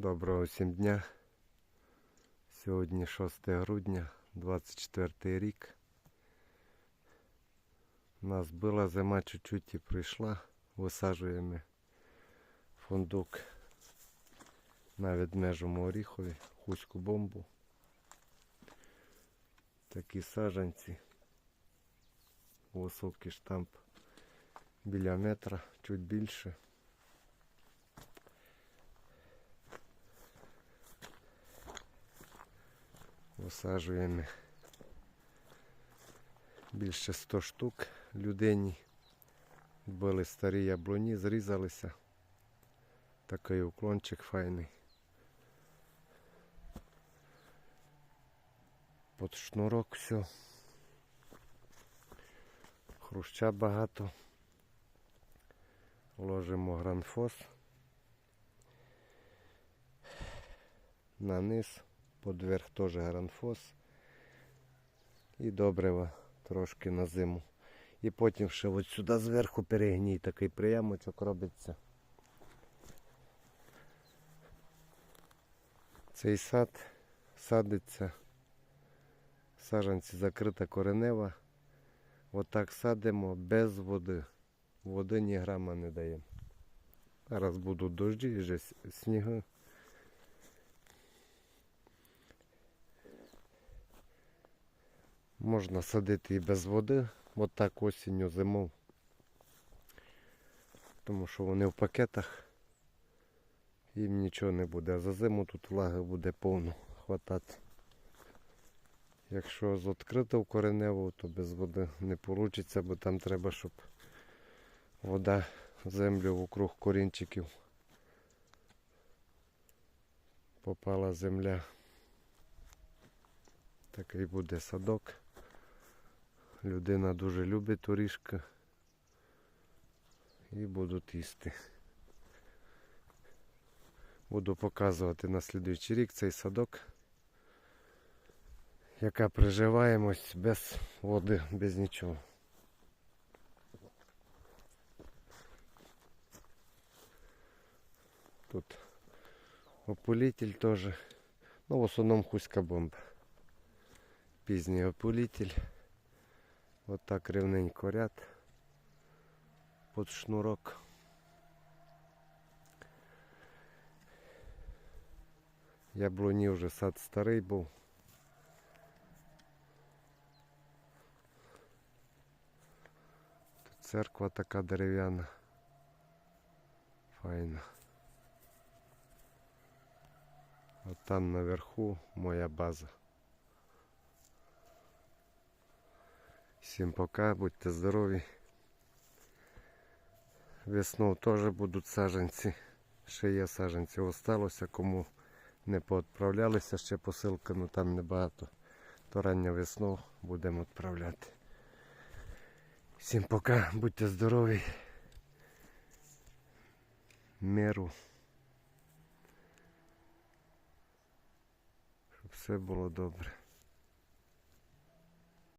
Доброго всім дня. Сьогодні 6 грудня, 24 рік. У нас була зима чуть-чуть і прийшла. Висаджуємо фундук на відмежому оріхові, хуську бомбу. Такі саджанці. Високий штамп біля метра, чуть більше. Висаджуємо більше 100 штук людині. Були старі яблуні, зрізалися. Такий уклончик файний. Под шнурок все. Хруща багато. Ложимо гранфос. На низ, под верх теж гранфос. І добрива трошки на зиму. І потім ще от сюди зверху перегній такий приямочок робиться. Цей сад садиться, саджанці закрита коренева. Отак садимо без води. Води ні грама не даємо. Зараз будуть дощі і вже сніги. Можна садити і без води, от так осінню зимов. Тому що вони в пакетах. Їм нічого не буде. А за зиму тут влаги буде повно хватати. Якщо з відкритого кореневого, то без води не вийде, бо там треба, щоб вода землю вокруг корінчиків попала земля. Такий буде садок. Людина дуже любить орішки і будуть їсти. Буду показувати на слідуючий рік цей садок, яка приживаємось без води, без нічого. Тут опулитель теж. Ну, в основному хуська бомба. Пізній опулитель. От так рівненько ряд. Под шнурок. Яблуні вже сад старий був. Тут церква така дерев'яна. Файна. От там наверху моя база. Всім пока, будьте здорові. Весною теж будуть саджанці. Ще є саджанці. Осталося, кому не поотправлялися ще посилки, ну там небагато. То рання весну будемо відправляти. Всім пока, будьте здорові. Миру. Щоб все було добре.